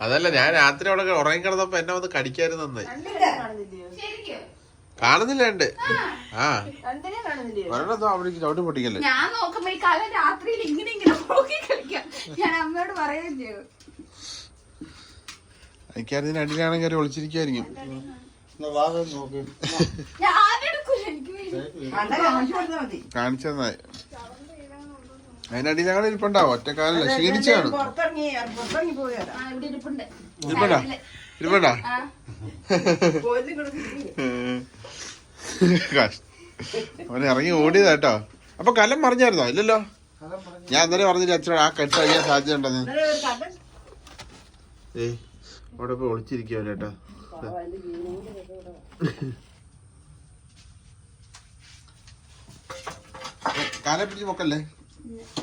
അതല്ല ഞാൻ രാത്രി അവിടെ ഉറങ്ങിക്കിടന്നപ്പോ എന്നെ വന്ന് കടിക്കായിരുന്നു കാണുന്നില്ല ഉണ്ട്. ആ. രണ്ടിനെ അവിടെ ചവിട്ടി പൊട്ടിക്കല്ലേ? ഞാൻ നോക്കുമ്പോ ഈ കാലം രാത്രിയിൽ ഇങ്ങനെ ഇങ്ങനെ നോക്കി കളിക്കാം. ഞാൻ അമ്മയോട് പറയുകയും ചെയ്തു എനിക്കതിന് അടിയിലാണെങ്കിൽ വയ്യ. കണ്ട? കാണിച്ചു കൊടുത്താൽ അതിനടിയിൽ ഞങ്ങൾ ഇരിപ്പുണ്ടാവും. ഒറ്റക്കാലല്ല. ക്ഷീണിച്ചാണ് ഇരിപ്പണ്ടാ. അവൻ ഇറങ്ങി ഓടിയതാ കേട്ടോ. അപ്പൊ കലം മറിഞ്ഞായിരുന്നോ? ഇല്ലല്ലോ. ഞാൻ അന്നേരം പറഞ്ഞില്ല അച്ഛനോട് ആ കെട്ട് അഴിയാൻ സാധ്യത ഉണ്ടെന്ന്. ഏ അവിടെ പോയി ഒളിച്ചിരിക്കുവോ ചേട്ടാ കാലെ പിടിച്ച് പൊക്കല്ലേ?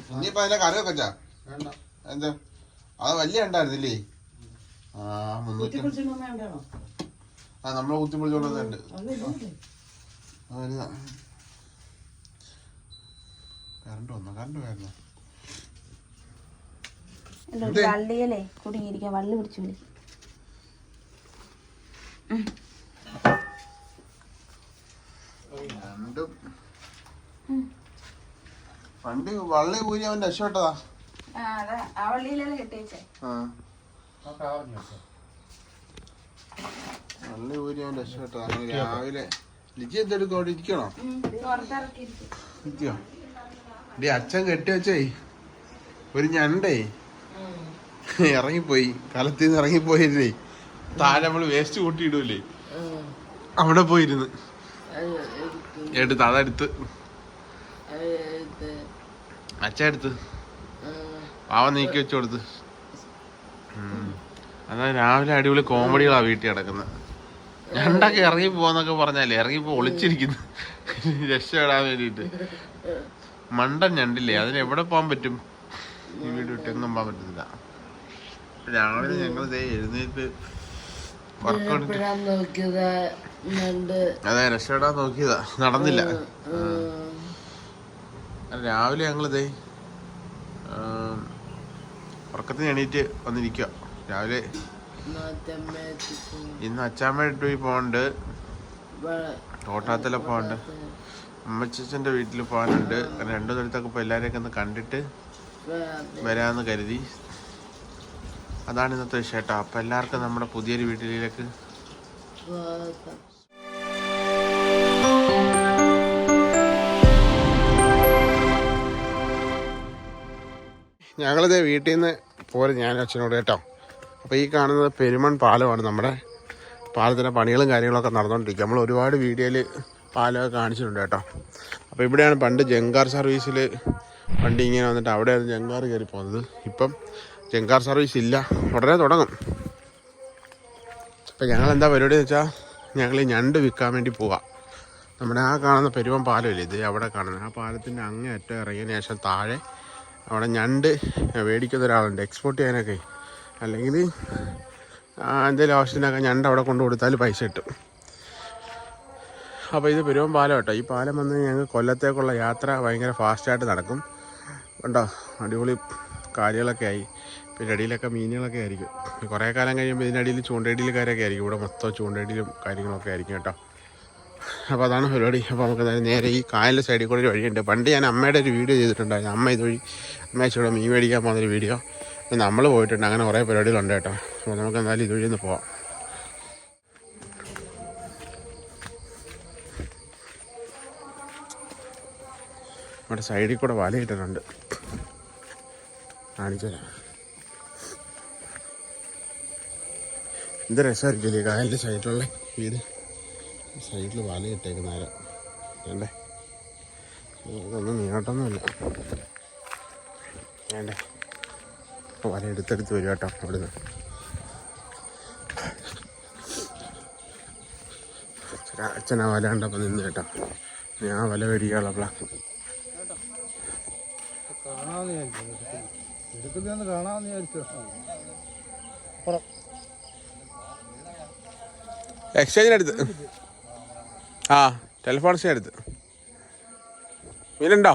ഇനിയിപ്പോ അതിന്റെ കറി വെക്കച്ചാ വേണ്ട. എന്താ? അത് വലിയ ഉണ്ടായിരുന്നില്ലേ? ആ മുന്നൂറ്റി ആ നമ്മളെ വലുതാ കറണ്ട് വന്നോ? കറണ്ട് വരണോ വള്ളിയല്ലേ വള്ളി പിടിച്ചു വിളി രണ്ടും പണ്ട് വള്ളി ഊരി അവൻ രക്ഷപ്പെട്ടതാ. വള്ളി ഊരി അവൻ രക്ഷപ്പെട്ടതാ. അങ്ങനെ രാവിലെ ലിജി എന്തെടുക്കും അവിടെ ഇരിക്കണോ? ഇരിക്കോ? ഡി അച്ഛൻ കെട്ടി വെച്ചേ ഒരു ഞണ്ടേ. ഇറങ്ങിപ്പോയി. കലത്തിൽ നിന്ന് ഇറങ്ങിപ്പോയിരുന്നേ. താഴെ നമ്മൾ വേസ്റ്റ് കൂട്ടിയിടൂലേ. അവിടെ പോയിരുന്ന്. എടുത്ത് അതെടുത്ത്. അച്ഛൻ എടുത്ത്. പാവം നീക്കി വെച്ചു കൊടുത്ത്. അതാ രാവിലെ അടിപൊളി കോമഡികളാ വീട്ടിൽ കിടക്കുന്നത് ഞണ്ടൊക്കെ ഇറങ്ങി പോവാന്നൊക്കെ പറഞ്ഞാലേ ഇറങ്ങി പോ ഒളിച്ചിരിക്കുന്നു. രക്ഷപ്പെടാൻ വേണ്ടിട്ട് മണ്ടൻ ഞണ്ടില്ലേ അതിന് എവിടെ പോകാൻ പറ്റും? ഈ വീട് വിട്ടെങ്ങും പോകാൻ പറ്റുന്നില്ല രാവിലെ ഞങ്ങൾ എഴുന്നേറ്റ് വർക്കൗട്ട് അതെ രക്ഷപ്പെടാൻ നോക്കിയതാ. നടന്നില്ല. രാവിലെ ഞങ്ങൾ ദേ ഉറക്കത്തിന് എണീറ്റ് വന്നിരിക്കുക രാവിലെ ഇന്ന് അച്ചാമ്മയുടെ പോയി പോകണ്ട് തോട്ടാത്തല പോകണ്ട് അമ്മച്ചന്റെ വീട്ടിൽ പോകാനുണ്ട് രണ്ടു സ്ഥലത്തൊക്കെ ഇപ്പോൾ എല്ലാവരെയൊക്കെ ഒന്ന് കണ്ടിട്ട് വരാമെന്ന് കരുതി. അതാണ് ഇന്നത്തെ വിഷയം കേട്ടോ അപ്പോൾ എല്ലാവർക്കും നമ്മുടെ പുതിയൊരു വീട്ടിലേക്ക് ഞങ്ങളിത് വീട്ടിൽ നിന്ന് പോരെ ഞാൻ അച്ഛനോട് കേട്ടോ. അപ്പോൾ ഈ കാണുന്നത് പെരുമൺ പാലമാണ് നമ്മുടെ. പാലത്തിന്റെ പണികളും കാര്യങ്ങളൊക്കെ നടന്നുകൊണ്ടിരിക്കുക നമ്മൾ ഒരുപാട് വീഡിയോയിൽ പാലമൊക്കെ കാണിച്ചിട്ടുണ്ട് കേട്ടോ. അപ്പോൾ ഇവിടെയാണ് പണ്ട് ജങ്കാർ സർവീസിൽ വണ്ടി ഇങ്ങനെ വന്നിട്ട് അവിടെയാണ് ജങ്കാർ കയറി പോകുന്നത് ഇപ്പം ജങ്കാർ സർവീസ് ഇല്ല. ഉടനെ തുടങ്ങും. അപ്പം ഞങ്ങൾ എന്താ പരിപാടി എന്ന് വെച്ചാൽ ഞങ്ങൾ ഞണ്ട് വിൽക്കാൻ വേണ്ടി പോവാം. നമ്മുടെ ആ കാണുന്ന പെരുവം പാലമില്ലേ ഇത് അവിടെ കാണുന്നത്. ആ പാലത്തിന്റെ അങ്ങേ അറ്റം ഇറങ്ങിയതിന് ശേഷം താഴെ അവിടെ ഞണ്ട് മേടിക്കുന്ന ഒരാളുണ്ട്. എക്സ്പോർട്ട് ചെയ്യാനൊക്കെ. അല്ലെങ്കിൽ എന്തെങ്കിലും ആവശ്യത്തിനൊക്കെ ഞണ്ട് അവിടെ കൊണ്ട് കൊടുത്താൽ പൈസ കിട്ടും. അപ്പോൾ ഇത് പെരുവൻ പാലം കേട്ടോ. ഈ പാലം വന്ന് ഞങ്ങൾ കൊല്ലത്തേക്കുള്ള യാത്ര ഭയങ്കര ഫാസ്റ്റായിട്ട് നടക്കും. കണ്ടോ? അടിപൊളി കാര്യങ്ങളൊക്കെ ആയി. പിന്നെ അടിയിലൊക്കെ മീനുകളൊക്കെ ആയിരിക്കും. കുറേ കാലം കഴിയുമ്പോൾ ഇതിനടിയിൽ കാര്യമൊക്കെ ആയിരിക്കും. ഇവിടെ മൊത്തം ചൂണ്ടയിടിയിലും കാര്യങ്ങളൊക്കെ ആയിരിക്കും കേട്ടോ. അപ്പോൾ അതാണ് പരിപാടി. അപ്പോൾ നമുക്ക് നേരെ ഈ കായലിന്റെ സൈഡിൽ കൂടെ ഒരു വഴിയുണ്ട്. പണ്ട് ഞാൻ അമ്മയുടെ ഒരു വീഡിയോ ചെയ്തിട്ടുണ്ടായിരുന്നു. അമ്മ ഇതുവഴി അമ്മയച്ചൂടെ മീൻ മേടിക്കാൻ പോകുന്നൊരു വീഡിയോ നമ്മൾ പോയിട്ടുണ്ട്. അങ്ങനെ കുറേ പരിപാടികളുണ്ട് കേട്ടോ. അപ്പോൾ നമുക്ക് എന്തായാലും ഇതുവഴി ഒന്ന് പോവാം. ഇവിടെ സൈഡിൽ കൂടെ വലയിട്ടിട്ടുണ്ട് കാണിച്ചു തരാം എന്ത് രസമായിരിക്കില്ലേ കായലിന്റെ സൈഡിലുള്ള വീട് സൈഡിൽ വലയിട്ടേക്കുന്ന നേരം. വേണ്ടേ? ഇതൊന്നും നീങ്ങോട്ടൊന്നുമില്ല. വേണ്ടേ? വല എടുത്തെടുത്ത് വരും കേട്ടോ അവിടുന്ന്. നിന്ന് ആ വല കണ്ടപ്പോൾ നിന്ന് കേട്ടോ. ഞാൻ വല മേടിക്കാനുള്ളപ്പോഴാ എടുക്കുന്നതെന്ന് വിചാരിച്ചു. എക്സ്ചേഞ്ചിനടുത്ത് ആ ടെലിഫോൺ എടുത്ത്. മീനുണ്ടോ?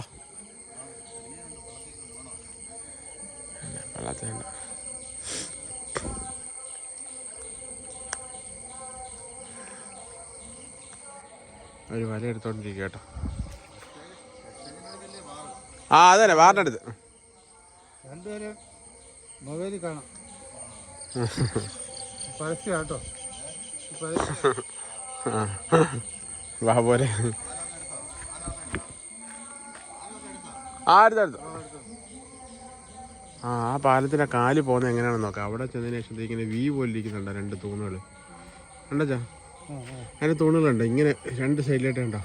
ഒരു വല എടുത്തോണ്ടിരിക്കുക കേട്ടോ. ആ അതന്നെ വാറിന്റെ അടുത്ത് രണ്ടുപേരും മൊബൈലിൽ കാണാം. പരസ്യ കേട്ടോ. ആ. വാ പോലെ ആ അടുത്തടുത്ത് ആ പാലത്തിന്റെ കാൽ പോകുന്നത് എങ്ങനെയാണെന്ന് നോക്കാം. അവിടെ ചെന്നതിന് ശേഷം ഇങ്ങനെ വി പോലെ ഇരിക്കുന്നുണ്ടോ രണ്ട് തൂണുകൾ കണ്ടോ അതിന്റെ തൂണുകളുണ്ട്. ഇങ്ങനെ രണ്ട് സൈഡിലായിട്ട് കണ്ടോ?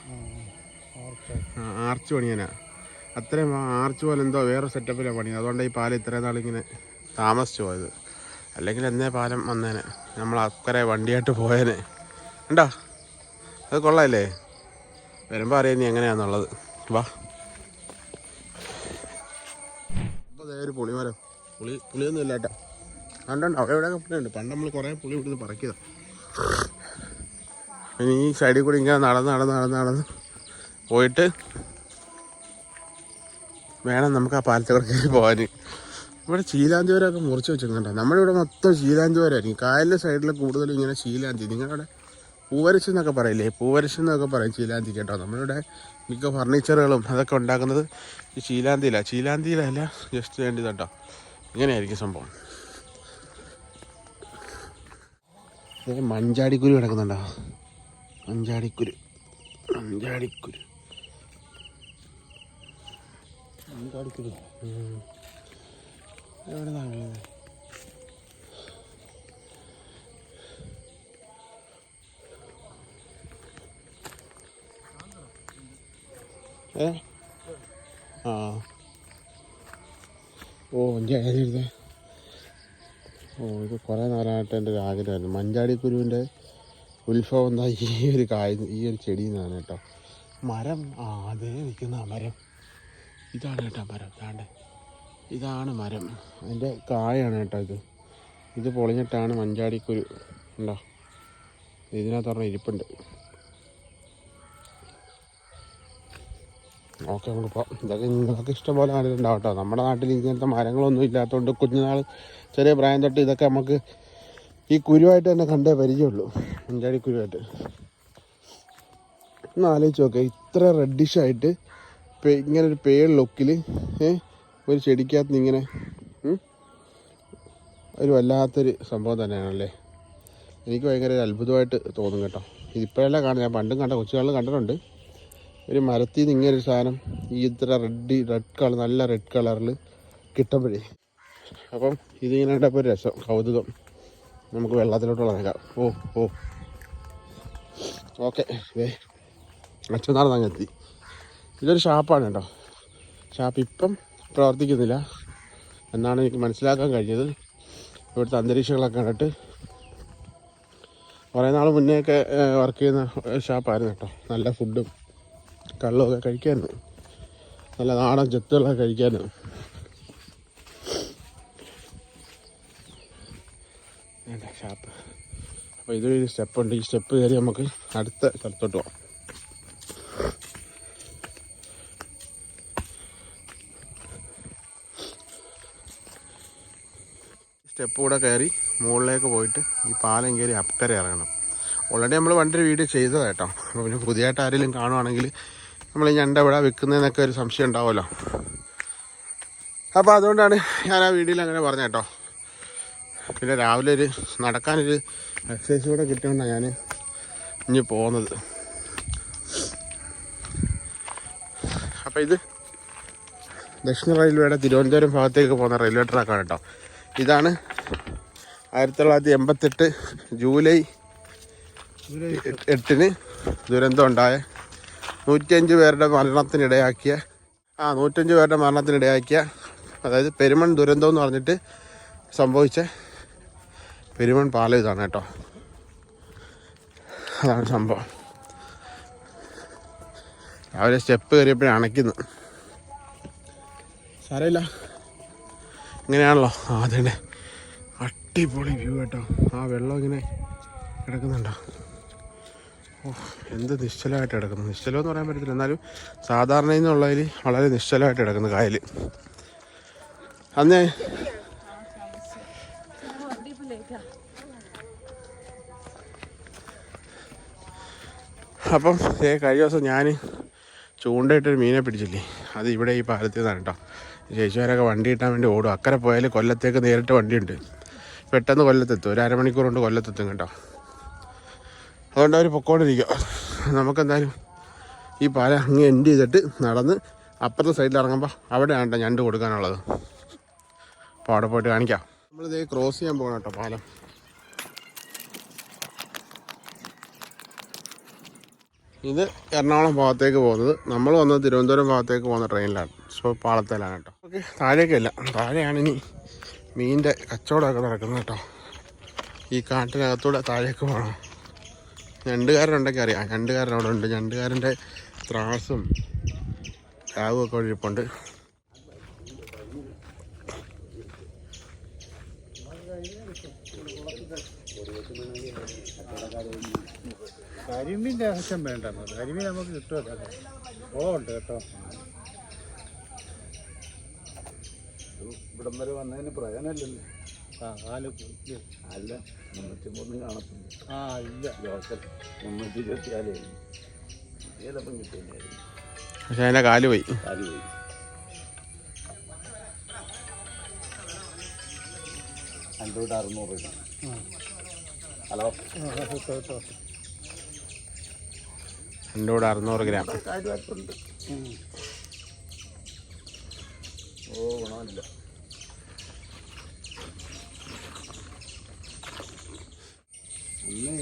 ആ, ആർച്ച് പണിയാനാ. അത്രയും ആർച്ച് പോലെ എന്തോ വേറെ സെറ്റപ്പിലാണ് പണി. അതുകൊണ്ട് ഈ പാലം ഇത്രയും നാളിങ്ങനെ താമസിച്ചു പോയത്. അല്ലെങ്കിൽ എന്നേ പാലം വന്നേനെ. നമ്മൾ അക്കരെ വണ്ടിയായിട്ട് പോയേനെ. ഉണ്ടോ അത് കൊള്ളാല്ലേ? വരുമ്പോൾ അറിയാം നീ എങ്ങനെയാന്നുള്ളത്. വാ. അപ്പോൾ ഒരു പുളിമരം പുളി പുളിയൊന്നും ഇല്ല കേട്ടോ. കണ്ടുണ്ട്? അവിടെ എവിടെയൊക്കെ പുളിയുണ്ട്. പണ്ട് നമ്മൾ കുറേ പുളി ഇവിടുന്ന് പറക്കിയതാണ് ഇനി ഈ സൈഡിൽ കൂടി ഇങ്ങനെ നടന്ന് നടന്ന് നടന്ന് നടന്ന് പോയിട്ട് വേണം നമുക്ക് ആ പാലത്തോടെ കയറി പോകാൻ ഇവിടെ ശീലാന്തിവരൊക്കെ മുറിച്ച് വെച്ചിട്ടുണ്ടോ. നമ്മുടെ ഇവിടെ മൊത്തം ശീലാന്തിവരായിരിക്കും കായലിന്റെ സൈഡിൽ കൂടുതലും ഇങ്ങനെ ശീലാന്തി നിങ്ങളുടെ പൂവരശ് എന്നൊക്കെ പറയില്ലേ? പൂവരശ് എന്നൊക്കെ പറയും ചീലാന്തി കേട്ടോ. നമ്മളിവിടെ മിക്ക ഫർണിച്ചറുകളും അതൊക്കെ ഉണ്ടാക്കുന്നത് ഈ ചീലാന്തിയിലാണ് ചീലാന്തിയിലല്ല ജസ്റ്റ് വേണ്ടി കേട്ടോ ഇങ്ങനെയായിരിക്കും സംഭവം. മഞ്ചാടിക്കുരു കിടക്കുന്നുണ്ടോ? മഞ്ചാടിക്കുരു. മഞ്ചാടിക്കുരു. മഞ്ചാടിക്കുരു. എവിടെ നിന്നാണ് ഏ? ഓ മഞ്ചാടി ഓ ഇത് കുറേ നാളായിട്ട് എന്റെ ഒരു ആഗ്രഹമായിരുന്നു. മഞ്ചാടി കുരുവിന്റെ ഉത്ഭവം എന്താ? ഈ ഒരു കായ ഈ ഒരു ചെടിയിൽ നിന്നാണ് കേട്ടോ. മരം. ആ അതേ നിൽക്കുന്ന മരം. ഇതാണ് കേട്ടോ മരം. ഇതാണ്ട്. ഇതാണ് മരം. അതിന്റെ കായാണ് കേട്ടോ ഇത്. ഇത് പൊളിഞ്ഞിട്ടാണ് മഞ്ചാടി കുരു ഉണ്ടോ ഇതിനകത്ത് പറഞ്ഞ ഇരിപ്പുണ്ട്. ഓക്കെ പോകാം ഇതൊക്കെ നിങ്ങൾക്ക് ഇഷ്ടംപോലെ നാട്ടിലുണ്ടാവും കേട്ടോ നമ്മുടെ നാട്ടിൽ ഇങ്ങനത്തെ മരങ്ങളൊന്നും ഇല്ലാത്തതുകൊണ്ട് കുഞ്ഞുനാൾ ചെറിയ പ്രായം തൊട്ട് ഇതൊക്കെ നമുക്ക് ഈ കുരുവായിട്ട് തന്നെ കണ്ടേ പരിചയമുള്ളൂ. മഞ്ചാടി കുരുവായിട്ട്. ഒന്ന് ആലോചിച്ച് നോക്കുക ഇത്ര റെഡിഷായിട്ട് ഇങ്ങനെ ഒരു പേൾ ലുക്കിൽ ഒരു ചെടിക്കകത്ത് ഇങ്ങനെ ഒരു വല്ലാത്തൊരു സംഭവം തന്നെയാണല്ലേ? എനിക്ക് ഭയങ്കര ഒരു അത്ഭുതമായിട്ട് തോന്നും കേട്ടോ. ഇതിപ്പോഴല്ല കാണാം ഞാൻ പണ്ടും കണ്ട കൊച്ചുകളിൽ കണ്ടിട്ടുണ്ട്. ഒരു മരത്തിൽ നിന്ന് ഇങ്ങനെ ഒരു സാധനം ഈ ഇത്ര റെഡ് റെഡ് കളർ നല്ല റെഡ് കളറിൽ കിട്ടുമ്പോഴേ. അപ്പം ഇതിങ്ങനെ കണ്ടപ്പോൾ ഒരു രസം കൗതുകം. നമുക്ക് വെള്ളത്തിലോട്ട് വളരാം ഓ ഓ. ഓക്കെ വേ അച്ഛനാണ് അങ്ങ് എത്തി. ഇതൊരു ഷാപ്പാണ് കേട്ടോ. ഷാപ്പ് ഇപ്പം പ്രവർത്തിക്കുന്നില്ല. എന്നാണ് എനിക്ക് മനസ്സിലാക്കാൻ കഴിഞ്ഞത്. ഇവിടുത്തെ അന്തരീക്ഷങ്ങളൊക്കെ കണ്ടിട്ട്. കുറേ നാൾ മുന്നേ ഒക്കെ വർക്ക് ചെയ്യുന്ന ഷാപ്പായിരുന്നു കേട്ടോ. നല്ല ഫുഡും കള്ളുമൊക്കെ കഴിക്കായിരുന്നു നല്ല നാടൻ ചെത്തുകളൊക്കെ കഴിക്കാനും വേണ്ട ഷാപ്പ് അപ്പോൾ ഇതൊരു സ്റ്റെപ്പുണ്ട്. ഈ സ്റ്റെപ്പ് കയറി നമുക്ക് അടുത്ത സ്ഥലത്തോട്ട് പോകാം സ്റ്റെപ്പ് കൂടെ കയറി മുകളിലേക്ക് പോയിട്ട് ഈ പാലം കയറി അക്കരെ ഇറങ്ങണം. ഓൾറെഡി നമ്മൾ പണ്ടൊരു വീഡിയോ ചെയ്തതായിട്ടോ അപ്പോൾ പിന്നെ പുതിയതായിട്ട് ആരെങ്കിലും കാണുവാണെങ്കിൽ നമ്മൾ ഈ ഞണ്ട ഇവിടെ വെക്കുന്നതെന്നൊക്കെ ഒരു സംശയം ഉണ്ടാവുമല്ലോ. അപ്പോൾ അതുകൊണ്ടാണ് ഞാൻ ആ വീഡിയോയിൽ അങ്ങനെ പറഞ്ഞത് കേട്ടോ. പിന്നെ രാവിലെ ഒരു നടക്കാനൊരു എക്സസൈസ് കൂടെ കിട്ടിയോണ്ടാണ് ഞാൻ ഇനി പോകുന്നത്. അപ്പോൾ ഇത് ദക്ഷിണ റെയിൽവേയുടെ തിരുവനന്തപുരം ഭാഗത്തേക്ക് പോകുന്ന റെയിൽവേ ട്രാക്കാണ് കേട്ടോ. ഇതാണ് ആയിരത്തി തൊള്ളായിരത്തി എൺപത്തെട്ട് ജൂലൈ എട്ടിന് ദുരന്തം ഉണ്ടായ നൂറ്റിയഞ്ച് പേരുടെ മരണത്തിനിടയാക്കിയ ആ നൂറ്റഞ്ച് പേരുടെ മരണത്തിനിടയാക്കിയ അതായത് പെരുമൺ ദുരന്തം എന്ന് പറഞ്ഞിട്ട് സംഭവിച്ച പെരുമൺ പാലം ഇതാണ് കേട്ടോ. അതാണ് സംഭവം. രാവിലെ സ്റ്റെപ്പ് കയറിയപ്പോഴേ അണയ്ക്കുന്നു സാരമില്ല. ഇങ്ങനെയാണല്ലോ. ആ അതന്നെ. അടിപൊളി വ്യൂ കേട്ടോ. ആ വെള്ളം ഇങ്ങനെ കിടക്കുന്നുണ്ടോ? എന്ത് നിശ്ചലമായിട്ട് കിടക്കുന്നു. നിശ്ചലം എന്ന് പറയാൻ പറ്റത്തില്ല. എന്നാലും സാധാരണ എന്നുള്ളതിൽ വളരെ നിശ്ചലമായിട്ട് കിടക്കുന്നു കായൽ അന്നേ. അപ്പം ഏ കഴിഞ്ഞ ദിവസം ഞാൻ ചൂണ്ടയിട്ടൊരു മീനെ പിടിച്ചില്ലേ? അത് ഇവിടെ ഈ പാലത്തിൽ നിന്നാണ് കേട്ടോ. ചേച്ചിമാരൊക്കെ വണ്ടി കിട്ടാൻ വേണ്ടി ഓടും. അക്കരെ പോയാൽ കൊല്ലത്തേക്ക് നേരിട്ട് വണ്ടിയുണ്ട്. പെട്ടെന്ന് കൊല്ലത്തെത്തും. ഒരു അരമണിക്കൂർ കൊണ്ട് കൊല്ലത്തെത്തും കേട്ടോ. അതുകൊണ്ട് അവർ പൊക്കോണ്ടിരിക്കുക നമുക്കെന്തായാലും ഈ പാല അങ്ങ് എൻഡ് ചെയ്തിട്ട് നടന്ന് അപ്പുറത്തെ സൈഡിൽ ഇറങ്ങുമ്പോൾ അവിടെയാണ് കേട്ടോ ഞണ്ട് കൊടുക്കാനുള്ളത്. അപ്പോൾ അവിടെ പോയിട്ട് കാണിക്കാം. നമ്മളിത് ക്രോസ് ചെയ്യാൻ പോകണം കേട്ടോ പാലം. ഇത് എറണാകുളം ഭാഗത്തേക്ക് പോകുന്നത്. നമ്മൾ വന്നത് തിരുവനന്തപുരം ഭാഗത്തേക്ക് പോകുന്ന ട്രെയിനിലാണ് സോ പാളത്തേലാണ് കേട്ടോ ഓക്കെ താഴേക്കല്ല. താഴെയാണ് ഇനി മീനിന്റെ കച്ചവടമൊക്കെ നടക്കുന്നത് കേട്ടോ ഈ കാട്ടിനകത്തൂടെ താഴേക്ക് പോകണം ഞണ്ടുകാരനുണ്ടെങ്കിൽ അറിയാം. ഞണ്ടുകാരൻ അവിടെ ഉണ്ട്. ഞണ്ടുകാരന്റെ ത്രാസും രാവും ഒക്കെ അവിടെ ഇരിപ്പുണ്ട്. കരിമീന്റെ ആവശ്യം വേണ്ട കരിമീൻ നമുക്ക് കിട്ടുമല്ലോ ഉണ്ട് കേട്ടോ. ഇവിടം വരെ വന്നതിന് പ്രയോജനമില്ലല്ലോ. അല്ല മുന്നൂറ്റി മൂന്ന് കാണത്തില്ല ആ ഇല്ല. ലോക്കൽ മുന്നൂറ്റി ഇരുപത്തിനാല് പക്ഷെ അതിന്റെ കാൽ പോയി. കാൽ പോയി. അൻപത് അറുന്നൂറ് രൂപ. ഹലോ? എന്റെ കൂടെ അറുന്നൂറ് ഗ്രാം. കാര്യമായിട്ടുണ്ട്. ഓ ഗുണമില്ല. അന്നേ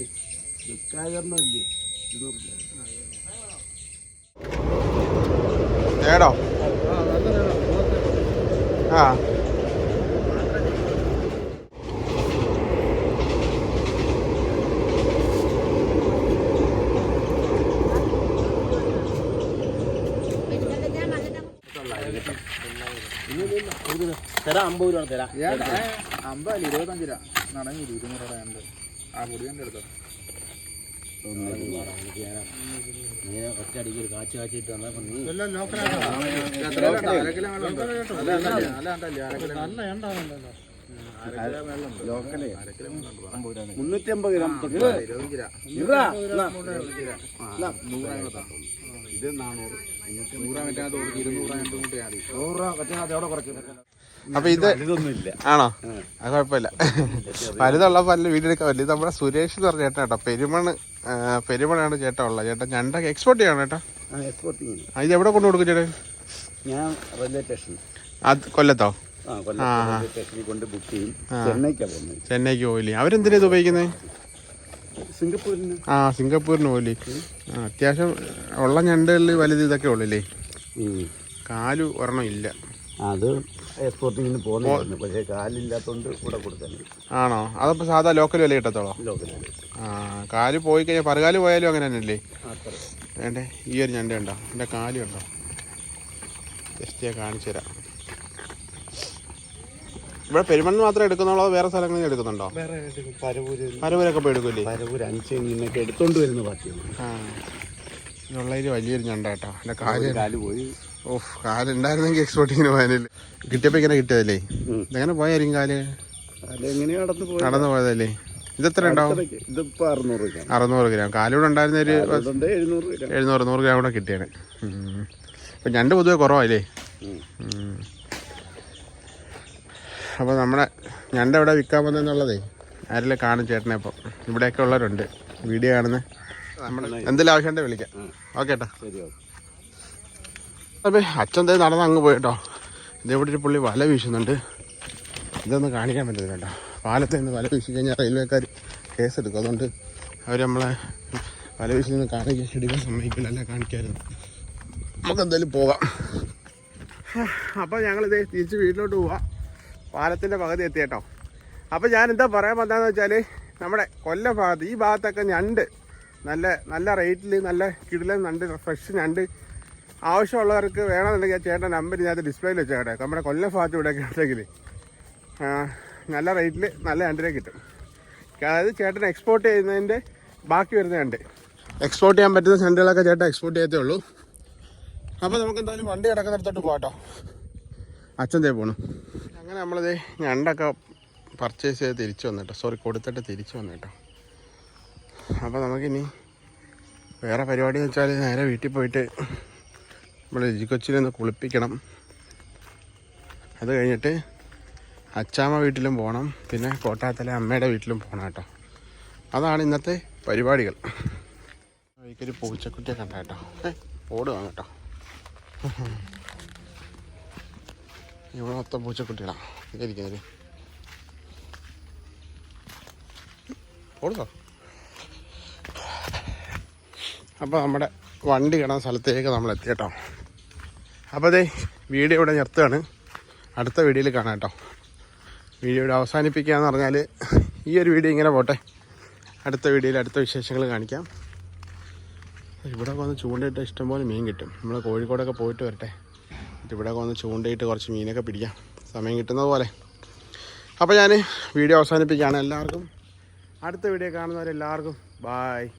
ഇരുന്നൂറില്ല ഏടോ? ആ. തരാം അമ്പത് രൂപ തരാം. അമ്പതല്ല ഇരുപത്തഞ്ച് രൂപ. നടങ്ങി ഇരുന്നൂറ് രൂപ ആ പൊടിയന്റെ അടുത്തോ ഒറ്റയടിക്ക് ഒരു കാച്ചു കാച്ചിട്ട് വന്നപ്പോ നീ മുന്നൂറ്റി അമ്പത് ഗ്രാം ഇതാ, നാനൂറ് നൂറാ മറ്റാത്ത ഇരുന്നൂറ് ഇരുന്നൂറായിട്ട് കൂട്ടിയാൽ നൂറ് പറ്റാതെ അവിടെ കുറച്ച് അപ്പോൾ ഇത് ആണോ? അത് കുഴപ്പമില്ല. വലുതുള്ള പല്ല് വീടെടുക്കാൻ വലിയ നമ്മുടെ സുരേഷ് എന്ന് പറഞ്ഞ ചേട്ടാ കേട്ടോ. പെരുമണ് പെരുമണാണ് ചേട്ടാ ഉള്ളത് ചേട്ടാ? ഞണ്ട എക്സ്പോർട്ട് ചെയ്യണം. ചേട്ടാ ഇത് എവിടെ കൊണ്ടു കൊടുക്കും ചേട്ടൻ? ഞാൻ റെയിൽവേ സ്റ്റേഷൻ അത് കൊല്ലത്തോ. കൊണ്ട് ബുക്ക് ചെയ്യും. ചെന്നൈക്കാണ് പോകുന്നത്. ചെന്നൈക്ക് പോയില്ലേ അവരെന്തിനാ ഇത് ഉപയോഗിക്കുന്നത്? സിംഗപ്പൂരിന്. ആ സിംഗപ്പൂരിന് പോയില്ലേ ആ അത്യാവശ്യം ഉള്ള ഞണ്ടുകളിൽ വലുത് ഇതൊക്കെ ഉള്ളല്ലേ കാൽ ഒരെണ്ണം ഇല്ല. അത് എക്സ്പോർട്ടിങ്ങിന് പോകുന്നതായിരുന്നു പക്ഷേ കാലില്ലാത്തതുകൊണ്ട് ഇവിടെ കൊടുക്കാൻ ആണോ? അതപ്പോൾ സാധാ ലോക്കൽ വില കിട്ടത്തോളോ? ലോക്കലാണ് ആ കാൽ പോയി കഴിഞ്ഞാൽ പറുകാൽ പോയാലും അങ്ങനെ തന്നെയല്ലേ? വേണ്ടേ? ഈ ഒരു ഞണ്ട ഉണ്ടോ എന്റെ കാലും ഉണ്ടോ ജസ്റ്റ് ഞാൻ കാണിച്ചു തരാം. ഇവിടെ പെരുമണ്ണ് മാത്രം എടുക്കുന്നുള്ളോ വേറെ സ്ഥലങ്ങളിൽ എടുക്കുന്നുണ്ടോ? പരവൂരൊക്കെ പോയി എടുക്കൂലേ പരവൂര് അഞ്ച് എടുത്തോണ്ട് വരുന്ന പാർട്ടിയാണ്. ആ. ഇതുള്ളതിൽ വലിയൊരു ഞണ്ട കേട്ടോ. എന്റെ കാൽ പോയി. ഓഫ് കാലുണ്ടായിരുന്നെങ്കിൽ എക്സ്പോർട്ടിങ്ങിന് പോയാനില്ല കിട്ടിയപ്പോൾ ഇങ്ങനെ കിട്ടിയതല്ലേ? എങ്ങനെ ഇതെങ്ങനെ പോയായിരിക്കും കാൽ? നടന്നു പോയത്? നടന്നു പോയതല്ലേ? ഇതെത്ര ഉണ്ടാവും. ഇതിപ്പോ അറുന്നൂറ് രൂപ അറുന്നൂറ് ഗ്രാം. കാലൂടെ ഉണ്ടായിരുന്ന ഒരു എഴുന്നൂറ് നൂറ് ഗ്രാം കൂടെ കിട്ടിയാണ്. അപ്പം ഞണ്ട് പൊതുവെ കുറവല്ലേ. അപ്പോൾ നമ്മുടെ ഞണ്ട് എവിടെ വിൽക്കാൻ വന്നെന്നുള്ളതേ ആരെല്ലാം കാണും ചേട്ടനെ അപ്പം ഇവിടെയൊക്കെ ഉള്ളവരുണ്ട്. വീഡിയോ നമ്മുടെ എന്തെങ്കിലും ആവശ്യമുണ്ടെ വിളിക്കാം. ഓക്കെ. ഏട്ടാ അച്ഛൻ തേ നടന്ന് അങ്ങ് പോയിട്ടോ ഇതേവിടെ ഒരു പുള്ളി വല വീശുന്നുണ്ട്. ഇതൊന്നും കാണിക്കാൻ പറ്റില്ല കേട്ടോ. പാലത്തിൽ നിന്ന് വല വീശി കഴിഞ്ഞാൽ റെയിൽവേക്കാർ കേസെടുക്കും. അതുകൊണ്ട് അവർ നമ്മളെ വല വീശി നിന്ന് കാണിക്കാൻ എടുക്കാൻ സമ്മതിക്കില്ല. അല്ല കാണിക്കായിരുന്നു. നമുക്ക് എന്തായാലും പോകാം. അപ്പോൾ ഞങ്ങളിത് തിരിച്ച് വീട്ടിലോട്ട് പോവാം. പാലത്തിന്റെ പകുതി എത്തി കേട്ടോ. അപ്പോൾ ഞാൻ എന്താ പറയാൻ വന്നതെന്ന് വെച്ചാൽ നമ്മുടെ കൊല്ലം ഭാഗത്ത് ഈ ഭാഗത്തൊക്കെ ഞണ്ട്. നല്ല നല്ല റേറ്റിൽ നല്ല കിടിലൻ ഞണ്ട് ഫ്രഷ് ഞണ്ട് ആവശ്യമുള്ളവർക്ക് വേണമെന്നുണ്ടെങ്കിൽ ചേട്ടൻ നമ്പർ ഞാൻ ഡിസ്പ്ലേയിൽ വെച്ചേക്കട്ടെ. നമ്മുടെ കൊല്ലം ഭാഗത്ത് ഇവിടെ ഉണ്ടെങ്കിൽ. നല്ല റേറ്റിൽ നല്ല ഞണ്ടിനെ കിട്ടും. അതായത് ചേട്ടൻ എക്സ്പോർട്ട് ചെയ്യുന്നതിന്റെ ബാക്കി വരുന്ന ഞണ്ട് എക്സ്പോർട്ട് ചെയ്യാൻ പറ്റുന്ന ഞണ്ടുകളൊക്കെ ചേട്ടൻ എക്സ്പോർട്ട് ചെയ്യത്തേ ഉള്ളൂ. അപ്പോൾ നമുക്ക് എന്തായാലും വണ്ടി കിടക്കുന്നിടത്തോട്ട് പോകാട്ടോ അച്ഛൻ തേ പോണു. അങ്ങനെ നമ്മളിത് ഞണ്ടൊക്കെ പർച്ചേസ് ചെയ്ത് തിരിച്ചു വന്നിട്ടോ സോറി കൊടുത്തിട്ട് തിരിച്ചു വന്നിട്ടോ അപ്പോൾ നമുക്കിനി വേറെ പരിപാടി എന്ന് വെച്ചാൽ നേരെ വീട്ടിൽ പോയിട്ട് നമ്മുടെ രുചിക്കൊച്ചിനെ ഒന്ന് കുളിപ്പിക്കണം. അത് കഴിഞ്ഞിട്ട് അച്ചാമ്മ വീട്ടിലും പോകണം പിന്നെ കോട്ടാത്തലെ അമ്മയുടെ വീട്ടിലും പോകണം കേട്ടോ. അതാണ് ഇന്നത്തെ പരിപാടികൾ. വഴിക്കൊരു പൂച്ചക്കുട്ടിയെ കണ്ട കേട്ടോ. ഓട് ഓടുക കേട്ടോ. ഇവിടെ മൊത്തം പൂച്ചക്കുട്ടികളാണ് ഇരിക്കുന്നത് ഓടുക അപ്പോൾ നമ്മുടെ വണ്ടി കിടന്ന സ്ഥലത്തേക്ക് നമ്മൾ എത്തി കേട്ടോ. അപ്പോൾ അതേ വീഡിയോ ഇവിടെ നിർത്തുകയാണ്. അടുത്ത വീഡിയോയിൽ കാണാം കേട്ടോ. വീഡിയോ ഇവിടെ അവസാനിപ്പിക്കുക എന്ന് പറഞ്ഞാൽ ഈ ഒരു വീഡിയോ ഇങ്ങനെ പോട്ടെ. അടുത്ത വീഡിയോയിൽ അടുത്ത വിശേഷങ്ങൾ കാണിക്കാം. ഇവിടെ വന്ന് ചൂണ്ടയിട്ട് ഇഷ്ടംപോലെ മീൻ കിട്ടും. നമ്മൾ കോഴിക്കോടൊക്കെ പോയിട്ട് വരട്ടെ. ഇവിടെ വന്ന് ചൂണ്ടയിട്ട് കുറച്ച് മീനൊക്കെ പിടിക്കാം. സമയം കിട്ടുന്നത് പോലെ. അപ്പോൾ ഞാൻ വീഡിയോ അവസാനിപ്പിക്കുകയാണ്. എല്ലാവർക്കും അടുത്ത വീഡിയോ കാണുന്നവരെല്ലാവർക്കും ബായ്.